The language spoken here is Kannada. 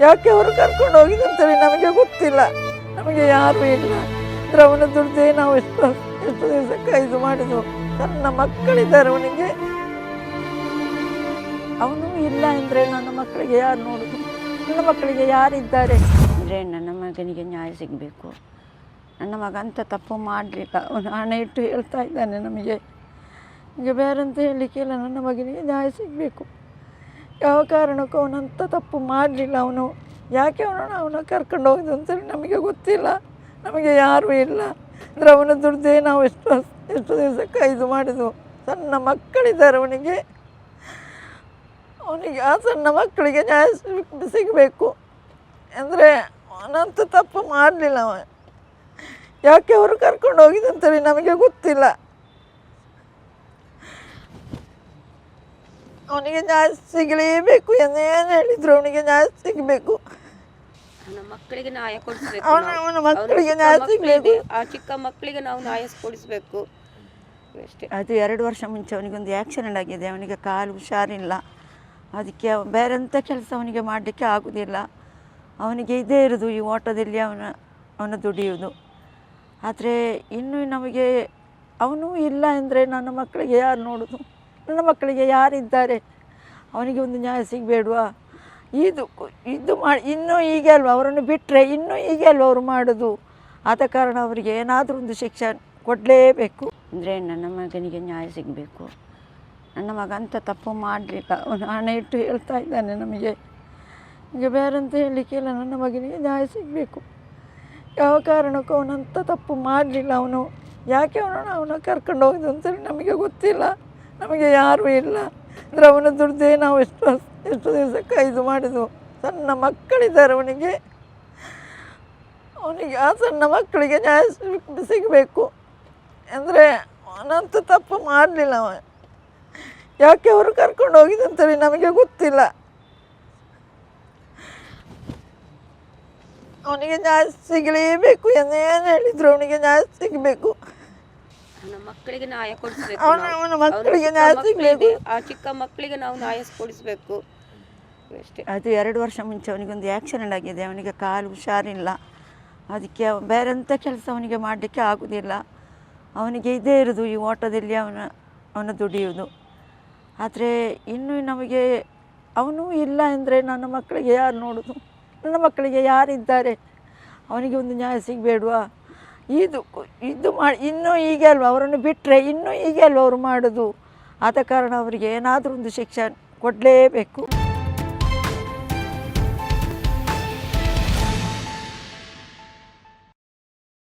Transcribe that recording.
ಯಾಕೆ ಅವರು ಕರ್ಕೊಂಡು ಹೋಗಿದ್ದು ಅಂತೇಳಿ ನಮಗೆ ಗೊತ್ತಿಲ್ಲ. ನಮಗೆ ಯಾರು ಇಲ್ಲ. ಅವನ ದುಡ್ದೇ ನಾವು ಎಷ್ಟು ಎಷ್ಟು ದಿವಸ ಕೈದು ಮಾಡಿದ್ವು. ನನ್ನ ಮಕ್ಕಳಿದ್ದಾರೆ ಅವನಿಗೆ. ಅವನು ಇಲ್ಲ ಅಂದರೆ ನನ್ನ ಮಕ್ಕಳಿಗೆ ಯಾರು ನೋಡುದು? ನನ್ನ ಮಕ್ಕಳಿಗೆ ಯಾರಿದ್ದಾರೆ? ಅಂದರೆ ನನ್ನ ಮಗನಿಗೆ ನ್ಯಾಯ ಸಿಗಬೇಕು. ನನ್ನ ಮಗ ಅಂತ ತಪ್ಪು ಮಾಡಲಿಲ್ಲ. ಅವನು ಹಣ ಇಟ್ಟು ಹೇಳ್ತಾ ಇದ್ದಾನೆ ನಮಗೆ. ಈಗ ಬೇರೆಂತ ಹೇಳಲಿಕ್ಕಿಲ್ಲ ನನ್ನ ಮಗನಿಗೆ ನ್ಯಾಯ ಸಿಗಬೇಕು. ಯಾವ ಕಾರಣಕ್ಕೂ ಅವನಂಥ ತಪ್ಪು ಮಾಡಲಿಲ್ಲ ಅವನು. ಯಾಕೆ ಅವನು ಅವನ ಕರ್ಕೊಂಡು ಹೋಗಿದ್ದು ಅಂತೇಳಿ ನಮಗೆ ಗೊತ್ತಿಲ್ಲ. ನಮಗೆ ಯಾರೂ ಇಲ್ಲ. ಅಂದರೆ ಅವನ ದುಡ್ದೇ ನಾವು ಎಷ್ಟು ಎಷ್ಟು ದಿವಸಕ್ಕೆ ಕೈದು ಮಾಡಿದ್ವು. ಸಣ್ಣ ಮಕ್ಕಳಿದ್ದಾರೆ ಅವನಿಗೆ. ಅವನಿಗೆ ಆ ಸಣ್ಣ ಮಕ್ಕಳಿಗೆ ನ್ಯಾಯ ಸಿಗಬೇಕು. ಅಂದರೆ ಅವನಂತೂ ತಪ್ಪು ಮಾಡಲಿಲ್ಲ ಅವ ಯಾಕೆ ಅವರು ಕರ್ಕೊಂಡು ಹೋಗಿದ್ದು ಅಂತೇಳಿ ನಮಗೆ ಗೊತ್ತಿಲ್ಲ. ಅವನಿಗೆ ನ್ಯಾಯ ಸಿಗಲೇಬೇಕು ಏನೇನು ಹೇಳಿದ್ರು ಅವನಿಗೆ ನ್ಯಾಯ ಸಿಗಬೇಕು ಅವನ ಮಕ್ಕಳಿಗೆ ನ್ಯಾಯ ಕೊಡಿಸ್ಬೇಕು ಅವನ ಅವನ ಮಕ್ಕಳಿಗೆ ನ್ಯಾಯ ಸಿಗಬೇಕು ಆ ಚಿಕ್ಕ ಮಕ್ಕಳಿಗೆ ನಾವು ನ್ಯಾಯ ಕೊಡಿಸ್ಬೇಕು. ಅಷ್ಟೇ. ಅದು ಎರಡು ವರ್ಷ ಮುಂಚೆ ಅವನಿಗೊಂದು ಆ್ಯಕ್ಸಿಡೆಂಟ್ ಆಗಿದೆ. ಅವನಿಗೆ ಕಾಲು ಹುಷಾರಿಲ್ಲ. ಅದಕ್ಕೆ ಬೇರೆ ಎಂಥ ಕೆಲಸ ಅವನಿಗೆ ಮಾಡಲಿಕ್ಕೆ ಆಗೋದಿಲ್ಲ. ಅವನಿಗೆ ಇದೇ ಇರೋದು ಈ ಓಟದಲ್ಲಿ ಅವನ ಅವನ ದುಡಿಯುವುದು. ಆದರೆ ಇನ್ನೂ ನಮಗೆ ಅವನು ಇಲ್ಲ ಅಂದರೆ ನನ್ನ ಮಕ್ಕಳಿಗೆ ಯಾರು ನೋಡೋದು? ನನ್ನ ಮಕ್ಕಳಿಗೆ ಯಾರಿದ್ದಾರೆ? ಅವನಿಗೆ ಒಂದು ನ್ಯಾಯ ಸಿಗಬೇಡವಾ? ಇದು ಇದು ಮಾಡಿ ಇನ್ನೂ ಹೀಗೆ ಅಲ್ವ? ಅವರನ್ನು ಬಿಟ್ಟರೆ ಇನ್ನೂ ಹೀಗೆ ಅಲ್ವ ಅವರು ಮಾಡೋದು? ಆದ ಕಾರಣ ಅವರಿಗೆ ಏನಾದರೂ ಒಂದು ಶಿಕ್ಷೆ ಕೊಡಲೇಬೇಕು. ಅಂದರೆ ನನ್ನ ಮಗನಿಗೆ ನ್ಯಾಯ ಸಿಗಬೇಕು. ನನ್ನ ಮಗ ಅಂತ ತಪ್ಪು ಮಾಡಲಿಲ್ಲ. ಅವನು ಹಣ ಇಟ್ಟು ಹೇಳ್ತಾ ಇದ್ದಾನೆ ನಮಗೆ. ಈಗ ಬೇರೆಂತ ಹೇಳಲಿಕ್ಕಿಲ್ಲ ನನ್ನ ಮಗನಿಗೆ ನ್ಯಾಯ ಸಿಗಬೇಕು. ಯಾವ ಕಾರಣಕ್ಕೂ ಅವನಂಥ ತಪ್ಪು ಮಾಡಲಿಲ್ಲ ಅವನು. ಯಾಕೆ ಅವನನ್ನು ಅವನ ಕರ್ಕೊಂಡು ಹೋಗಿದ್ದು ಅಂತೇಳಿ ನಮಗೆ ಗೊತ್ತಿಲ್ಲ. ನಮಗೆ ಯಾರೂ ಇಲ್ಲ. ಅಂದರೆ ಅವನ ದುಡ್ದೇ ನಾವು ಎಷ್ಟು ಎಷ್ಟು ದಿವಸಕ್ಕೆ ಇದು ಮಾಡಿದ್ವು. ಸಣ್ಣ ಮಕ್ಕಳಿದ್ದಾರೆ ಅವನಿಗೆ. ಅವನಿಗೆ ಆ ಸಣ್ಣ ಮಕ್ಕಳಿಗೆ ನ್ಯಾಯ ಸಿಗ್- ಸಿಗಬೇಕು. ಅಂದರೆ ಅವನಂತ ತಪ್ಪು ಮಾಡಲಿಲ್ಲ ಅವ. ಯಾಕೆ ಅವರು ಕರ್ಕೊಂಡು ಹೋಗಿದ್ದಂತೇಳಿ ನಮಗೆ ಗೊತ್ತಿಲ್ಲ. ಅವನಿಗೆ ನ್ಯಾಯ ಸಿಗಲೇಬೇಕು, ಏನೇನು ಹೇಳಿದ್ರು ಅವನಿಗೆ ನ್ಯಾಯ ಸಿಗಬೇಕು. ಅವನ ಮಕ್ಕಳಿಗೆ ನ್ಯಾಯ ಕೊಡಿಸ್ಬೇಕು ಅವನ ಅವನ ಮಕ್ಕಳಿಗೆ ನ್ಯಾಯ ಸಿಗಬೇಕು. ಆ ಚಿಕ್ಕ ಮಕ್ಕಳಿಗೆ ನಾವು ನ್ಯಾಯ ಕೊಡಿಸ್ಬೇಕು. ಅಷ್ಟೇ. ಅದು ಎರಡು ವರ್ಷ ಮುಂಚೆ ಅವನಿಗೊಂದು ಆ್ಯಕ್ಸಿಡೆಂಟ್ ಆಗಿದೆ. ಅವನಿಗೆ ಕಾಲು ಹುಷಾರಿಲ್ಲ. ಅದಕ್ಕೆ ಬೇರೆಂಥ ಕೆಲಸ ಅವನಿಗೆ ಮಾಡಲಿಕ್ಕೆ ಆಗೋದಿಲ್ಲ. ಅವನಿಗೆ ಇದೇ ಇರೋದು ಈ ಓಟದಲ್ಲಿ ಅವನ ಅವನ ದುಡಿಯುವುದು. ಆದರೆ ಇನ್ನೂ ನಮಗೆ ಅವನು ಇಲ್ಲ ಅಂದರೆ ನನ್ನ ಮಕ್ಕಳಿಗೆ ಯಾರು ನೋಡೋದು? ನನ್ನ ಮಕ್ಕಳಿಗೆ ಯಾರಿದ್ದಾರೆ? ಅವನಿಗೆ ಒಂದು ನ್ಯಾಯ ಸಿಗಬೇಡ್ವಾ? ಇದು ಇದು ಮಾಡಿ ಇನ್ನೂ ಹೀಗೆ ಅಲ್ವ? ಅವರನ್ನು ಬಿಟ್ಟರೆ ಇನ್ನೂ ಹೀಗೆ ಅಲ್ವ ಅವರು ಮಾಡೋದು? ಆದ ಕಾರಣ ಅವರಿಗೆ ಏನಾದರೂ ಒಂದು ಶಿಕ್ಷೆ ಕೊಡಲೇಬೇಕು.